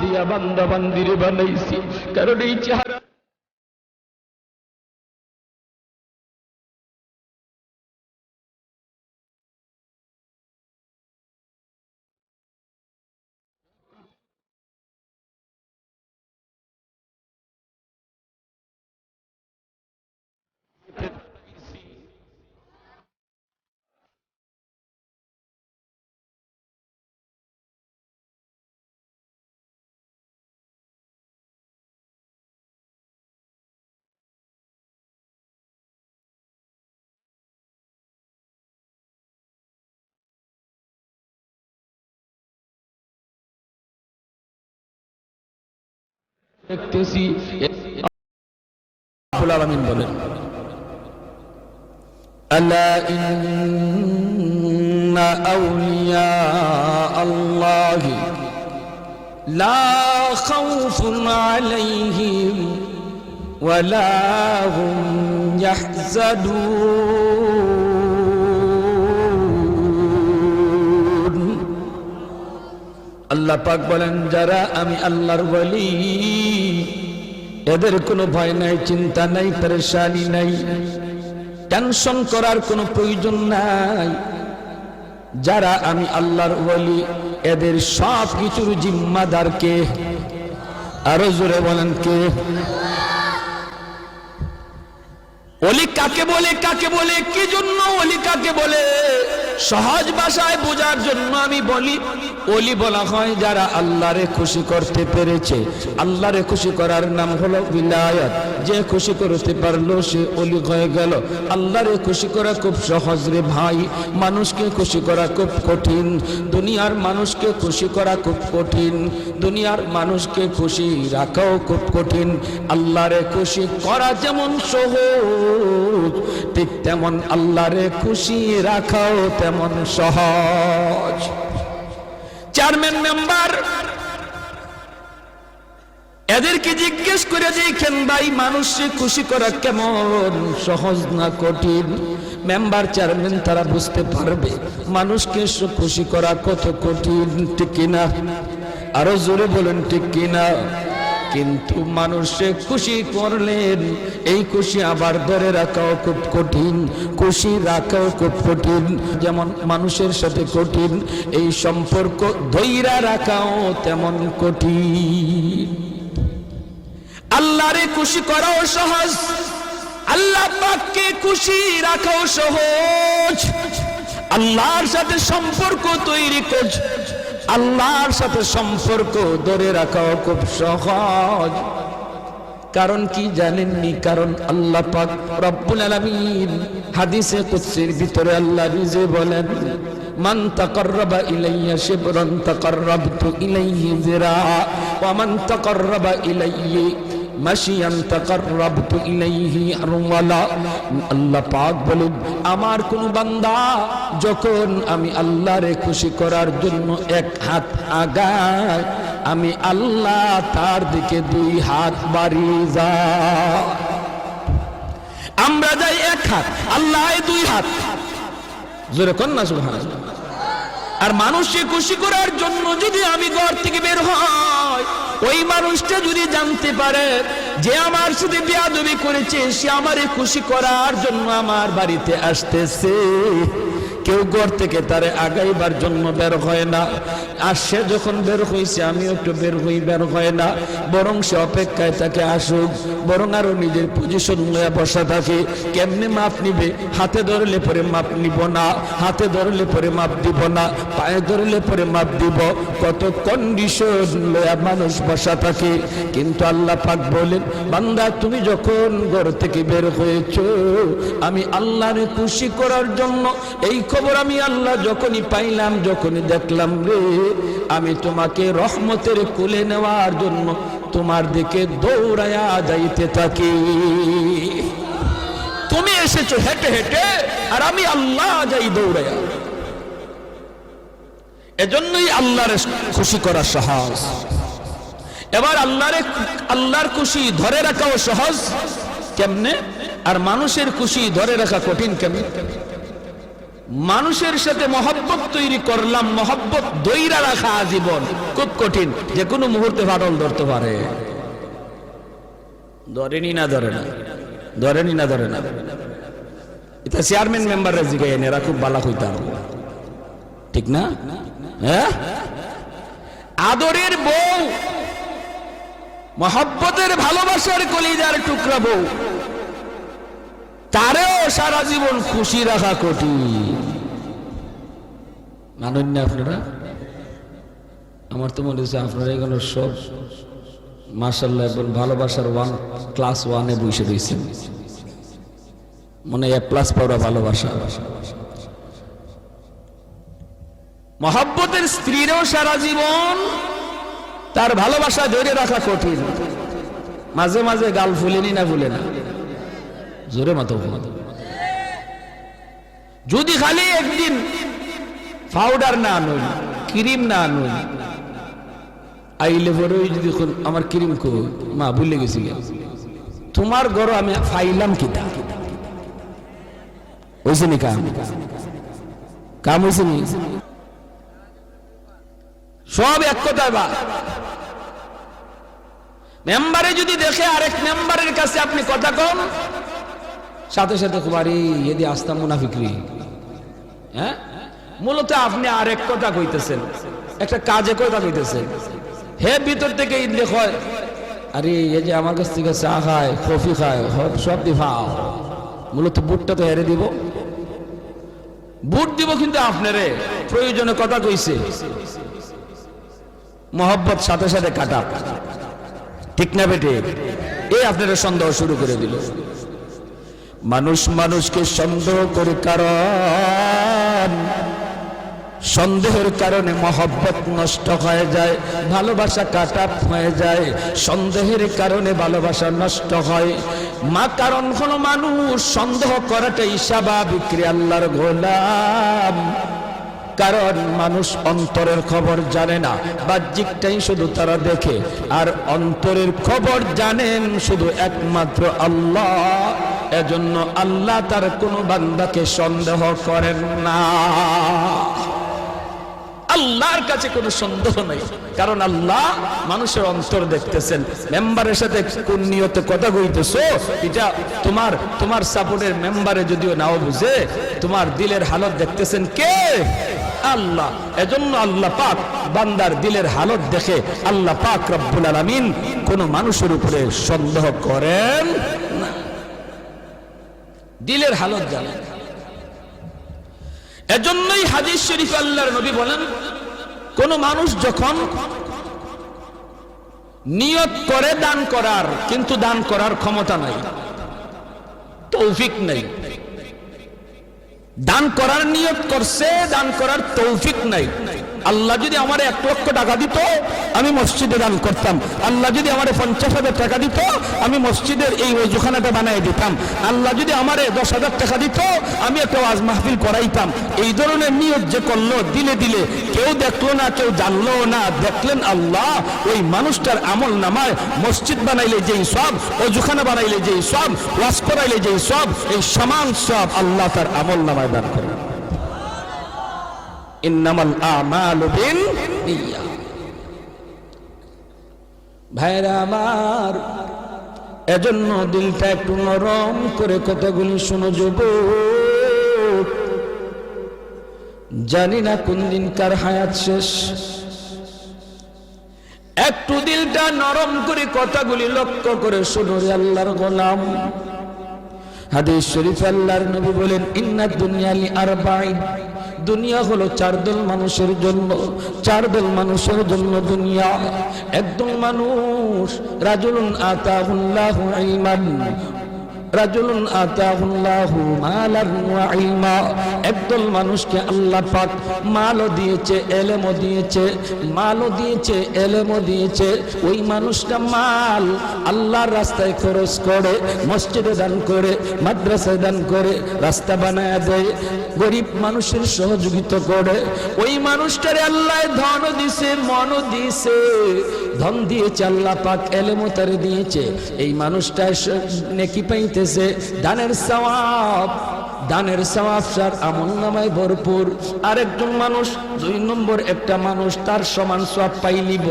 দিয়া বান্দা বান্দিরে বানাইছি। কারণ এই চেহারা দেখতেছি। আলামিন বলেন আল্লাহ পাক বলেন যারা আমি আল্লাহর বলি এদের কোনো ভয় নাই, চিন্তা নাই, পরেশানি নাই। টেনশন করার কোনো প্রয়োজন নাই। যারা আমি আল্লাহর বলি এদের সব কিছুর জিম্মাদার কে? আরও জোরে বলেন কে? অলি কাকে বলে কাকে বলে, কি জন্য অলি কাকে বলে? সহজ ভাষায় বোঝার জন্য আমি বলি অলি বলা হয় যারা আল্লাহরে খুশি করতে পেরেছে। আল্লাহরে খুশি করার নাম হলো বিলায়াত যে খুশি করতে পারল, সে অলি হয়ে গেল। আল্লাহরে খুশি করা খুব সহজ রে ভাই। মানুষকে খুশি করা খুব কঠিন। দুনিয়ার মানুষকে খুশি করা খুব কঠিন। দুনিয়ার মানুষকে খুশি রাখাও খুব কঠিন। আল্লাহরে খুশি করা যেমন সহজ, ঠিক তেমন আল্লাহরে খুশি রাখাও তেমন সহজ। চেয়ারম্যান মেম্বার এদেরকে জিজ্ঞেস করে দেখেন, ভাই, মানুষকে খুশি করা কেমন? সহজ না কঠিন? মেম্বার চেয়ারম্যান তারা বুঝতে পারবে, মানুষকে খুশি করা কত কঠিন, ঠিক কিনা? আরও জোরে বলেন, ঠিক কিনা? কিন্তু মানুষে খুশি করলেন। এই খুশি আবার ধরে রাখাও খুব কঠিন, খুশি রাখাও খুব কঠিন, যেমন মানুষের সাথে কঠিন, এই সম্পর্ক ধৈরা রাখাও তেমন কঠিন। আল্লাহরে খুশি করাও সহজ, আল্লাহ পাককে খুশি রাখাও সহজ। আল্লাহর সাথে সম্পর্ক তৈরি করছ আল্লাহর সাথে সম্পর্ক ধরে রাখাও খুব সহজ। কারণ কি জানেননি? কারণ আল্লাহ পাক রব্বুল আলামিন হাদিসে কুদসির ভিতরে আল্লাহ নিজে বলেন, মান তাকাররাবা ইলাইয়া শিবরান তাকাররাবতু ইলাইহি যিরা, ওয়া মান তাকাররাবা ইলাইহি মাশিয়ান তাকাররাবতু ইলাইহি আরওয়ালা। আল্লাহ পাক বলেন, আমার কোন বান্দা যখন আমি আল্লাহরে খুশি করার জন্য এক হাত আগায়, আমি আল্লাহ তার দিকে দুই হাত বাড়িয়ে যায়। আমরা যাই এক হাত, আল্লাহ দুই হাত। জোরে কন না সুবহানাল্লাহ। আর মানুষকে খুশি করার জন্য যদি আমি ঘর থেকে বের হয় ওই মানুষটা যদি জানতে পারে যে আমার সাথে বিয়াদবি করেছে, সে আমারে খুশি করার জন্য আমার বাড়িতে আসতেছে। কেউ ঘর থেকে তারে আগাইবার জন্য বের হয় না। আর সে যখন বের হয়েছে আমিও একটু বের হই, বের হয় না। বরং সে অপেক্ষায় তাকে আসুক। বরং আরও নিজের পজিশন নিয়ে বসা থাকে। কেমনে মাপ নিবে? হাতে ধরলে পরে মাপ নিব না। হাতে ধরলে পরে মাপ দিব না। পায়ে ধরলে পরে মাপ দিব। কত কন্ডিশন লয়া মানুষ বসা থাকে। কিন্তু আল্লাহ পাক বলেন, বান্দা, তুমি যখন ঘর থেকে বের হয়েছ, আমি আল্লাহরে খুশি করার জন্য, এই খবর আমি আল্লাহ যখনই পাইলাম, যখনই দেখলাম রে আমি তোমাকে রহমতের কোলে নেওয়ার জন্য তোমার দিকে দৌড়ায়া যাইতে থাকি। তুমি এসেছ হেঁটে হেঁটে আর আমি আল্লাহ যাই দৌড়ায়া। এজন্যই আল্লাহর খুশি করা সহজ। এবার আল্লাহরে আল্লাহর খুশি ধরে রাখাও সহজ। কেমনে? আর মানুষের খুশি ধরে রাখা কঠিন কেমনে? মানুষের সাথে মহব্বত তৈরি করলাম, মহব্বত দইরা রাখা আজীবন। খুব কঠিন, যে কোনো মুহূর্তে ফাটল ধরতে পারে। ধরেনি না, ধরে না। ধরেনি না, ধরে না। এটা চেয়ারম্যান মেম্বাররা জিগাই এরা খুব বালা হইতাম ঠিক না? হ্যাঁ? আদরের বউ, মহব্বতের ভালোবাসার কলিজার টুকরা বউ, তারেও সারা জীবন খুশি রাখা কঠিন। মানেন না আপনারা? আমার তো মনে হচ্ছে আপনারা এগুলো সব মার্শাল্লাহ এবং ভালোবাসার ওয়ান, ক্লাস ওয়ানে বসে রয়েছেন। মনে এ প্লাস পাওয়া ভালোবাসা। মহাব্বতের স্ত্রীরও সারা জীবন তার ভালোবাসা ধরে রাখা কঠিন। মাঝে মাঝে গাল ফুলেনি না ফুলে না। জোরে মাতো যদি খালি একদিন পাউডার না আনুন, ক্রিম না আনুন। আইলে পরে যদি আমার ক্রিম কো, মা ভুলে গেছি। তোমার ঘর আমি ফাইলাম কিতা? হয়েছে নি কাম? কাম হয়েছে নি? সব এক কথায় বা। মেম্বারে যদি দেখে আরেক মেম্বারের কাছে আপনি কথা কম সাথে সাথে কুমারী এদি আস্তা মুনাফিকরি হ্যাঁ? মূলত আপনি আরেক কথা কইতেছেন। একটা কাজে কথা কইতেছেন। হে ভিতর থেকে ইদলে হয় আরে, এই যে আমার কাছ থেকে চা খায়, কফি খায়, সব দি খাও মূলত বুটটা তো হেরে দিব। বুট দিব কিন্তু আপনারে। প্রয়োজনে কথা কইছে। মহব্বত সাথে সাথে কাটা। ঠিক না বেটে? এই আপনারা সন্দেহ শুরু করে দিল। মানুষ মানুষকে সন্দেহ করে কারণ সন্দেহের কারণে মহব্বত নষ্ট হয়ে যায়, ভালোবাসা কাটা হয়ে যায়, সন্দেহের কারণে ভালোবাসা নষ্ট হয়। মা কারণ হলো মানুষ, সন্দেহ করাটাই স্বাভাবিক রে আল্লাহর গোলাম। কারণ মানুষ অন্তরের খবর জানে না, বাহ্যিকটাই শুধু তারা দেখে, আর অন্তরের খবর জানেন শুধু একমাত্র আল্লাহ। এজন্য আল্লাহ তার কোনো বান্দাকে সন্দেহ করেন না। আল্লাহর কাছে কোনো সন্দেহ নেই। কারণ আল্লাহ মানুষের অন্তর দেখতেছেন। মেম্বারের সাথে কোন নিয়তে কথা কইতেছো? এটা তোমার তোমার সাপোর্টের মেম্বারে যদিও নাও বুঝে, তোমার দিলের হালত দেখতেছেন কে? আল্লাহ। এজন্য আল্লাহ পাক বান্দার দিলের হালত দেখে আল্লাহ পাক রব্বুল আলামিন কোন মানুষের উপরে সন্দেহ করেন না। দিলের হালত জানেন। এজন্যই হাদিস শরীফ আল্লাহর নবী বলেন, কোন মানুষ যখন নিয়ত করে দান করার, কিন্তু দান করার ক্ষমতা নাই, তৌফিক নেই। দান করার নিয়ত করছে, দান করার তৌফিক নাই। আল্লাহ যদি আমার এক লক্ষ টাকা দিত, আমি মসজিদে দান করতাম। আল্লাহ যদি আমার পঞ্চাশ হাজার টাকা দিত, আমি মসজিদের এই ওজুখানাটা বানিয়ে দিতাম। আল্লাহ যদি আমার দশ হাজার টাকা দিত, আমি একটা ওয়াজ মাহফিল করাইতাম। এই ধরনের নিয়ত যে করল দিলে দিলে, কেউ দেখল না, কেউ জানলো না। দেখলেন আল্লাহ, ওই মানুষটার আমল নামায় মসজিদ বানাইলে যেই সব, অজুখানা বানাইলে যেই সব, ওয়াজ করাইলে যেই সব, এই সমান সব আল্লাহ তার আমল নামায় দান করেন আমার, এজন্য দিলটা একটু নরম করে কথাগুলি শুনো যুব জানি না কোন দিন কার হায়াত শেষ। একটু দিলটা নরম করে কথাগুলি লক্ষ্য করে শুনো রে আল্লাহর গোলাম। হাদিস শরীফ আল্লাহর নবী বলেন ইন্না দুনিয়ালি আরবাইন দুনিয়া হলো চার দল মানুষের জন্য, চার দল মানুষের জন্য দুনিয়া। একদল মানুষ রাজুল আতাহুল্লাহু ইলমান। রাজুলুন আতাহুল্লাহু মালান ওয়া ইলমা। একদল মানুষকে আল্লাহ পাক মালও দিয়েছে, এলেমও দিয়েছে, মালও দিয়েছে, এলেমও দিয়েছে। ওই মানুষটা মাল আল্লাহর রাস্তায় খরচ করে, মসজিদে দান করে, মাদ্রাসায় দান করে, রাস্তা বানায় দেয়, গরিব মানুষের সহযোগিতা করে। ওই মানুষটারে আল্লাহ ধন দিছে মন দিছে। ধন দিয়েছে, আল্লাহ পাক এলেমও তারে দিয়েছে। এই মানুষটা নেকি পাইতেছে। দানের সওয়াব দানের সওয়াব তার আমল নামায় ভরপুর। আরেকজন মানুষ, দুই নম্বর একটা মানুষ, তার সমান সব পাই নিব।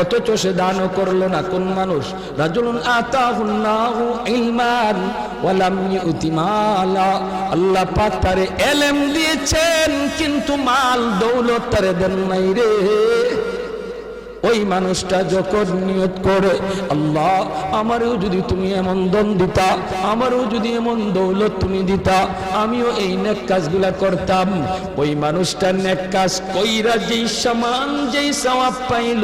অথচ সে দানও করল না। কোন মানুষ? রাজুলুন আতাহুল্লাহু ইলমান ওয়ালাম ইউতি মালা। আল্লাহ পাক তারে এলেম দিয়েছেন, কিন্তু মাল দৌলত তারে দেন নাই রে। ওই মানুষটা যখন নিয়ত করে, আল্লাহ, আমারও যদি তুমি এমন দম দিতা, আমারও যদি এমন দৌলত তুমি দিতা, আমিও এই নেক কাজগুলা করতাম। ওই মানুষটা নেক কাজ কইরা যেই সমান যেই সওয়াব পাইল,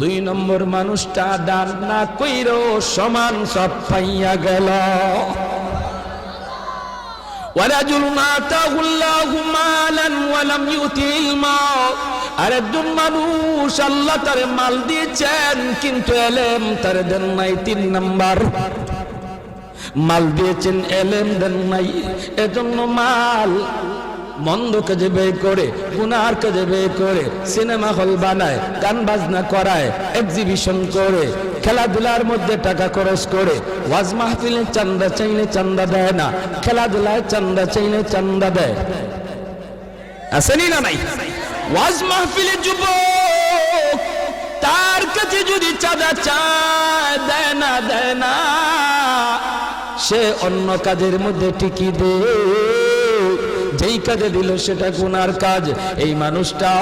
দুই নম্বর মানুষটা দান না কইরো সমান সব পাইয়া গেল। ورجل آتاه الله مالا ولم يؤته علما আরেকজন মানুষ আল্লাহ তারে মাল দিয়েছেন কিন্তু এলেম তার দেন নাই তিন নাম্বার মাল দিয়েছেন এলেম দেন নাই এজন্য মাল মন্দ কাজে ব্যয় করে গুনার কাজে ব্যয় করে সিনেমা হল বানায় গান বাজনা করায় এক্সিবিশন করে খেলাধুলার মধ্যে টাকা খরচ করে ওয়াজ মাহফিলে চান্দা চাইলে চান্দা দেয় না, খেলাধুলায় চান্দা চাইলে চান্দা দেয়। আসেনি না নাই? ওয়াজ মাহফিলে যুবক তার কাছে যদি চাঁদা চায়, দেয় না দেয় না, সে অন্য কাজের মধ্যে টিকি দে যেই কাজে দিল সেটা গুনার কাজ। এই মানুষটা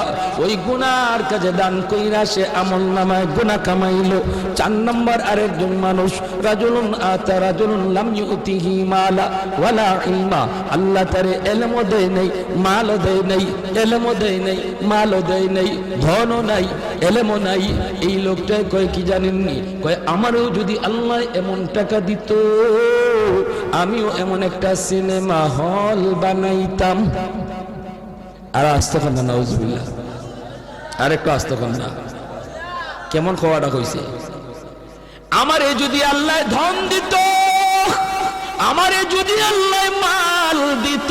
ওই গুনার কাজে দান কইরা সে আমল নামায় গুনা কামাইলো। চার নম্বর আরেকজন মানুষ, রাজুলুন আতা রাজুলুন লাম ইউতিহি মালা ওয়ালা ইলমা। আল্লাহ তারে এলমও দেয় নেই, মালও দেয় নেই, এলমও দেয় নেই, মালও দেয় নেই, ধনও নাই, এলেমও নাই। এই লোকটাই কয় কি জানেননি? কয়, আমারও যদি আল্লাহ এমন টাকা দিত আমিও এমন একটা সিনেমা হল বানাইতাম। আর আসতে না নজবিল্লা আর একটু আসতে না। কেমন খাওয়াটা হয়েছে আমারে যদি আল্লাহ ধন দিত, আমারে যদি আল্লাহ মাল দিত,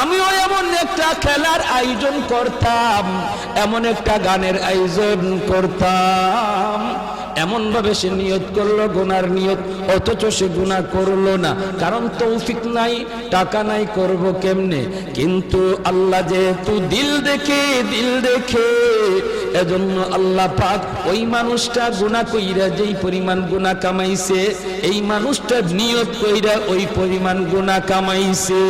আমিও এমন একটা খেলার আয়োজন করতাম, এমন একটা গানের আয়োজন করতাম। এমন ভাবে সে নিয়ত করল, গুনার নিয়ত, অথচ সে গুনাহ করল না। কারণ তৌফিক নাই, টাকা নাই, করব কেমনে? কিন্তু আল্লাহ যেহেতু দিল দেখে দিল দেখে, এজন্য আল্লাহ পাক ওই মানুষটা গুনাহ কইরা যেই পরিমাণ গুনাহ কামাইছে, এই মানুষটা নিয়ত কইরা ওই পরিমাণ গুনাহ কামাইছে।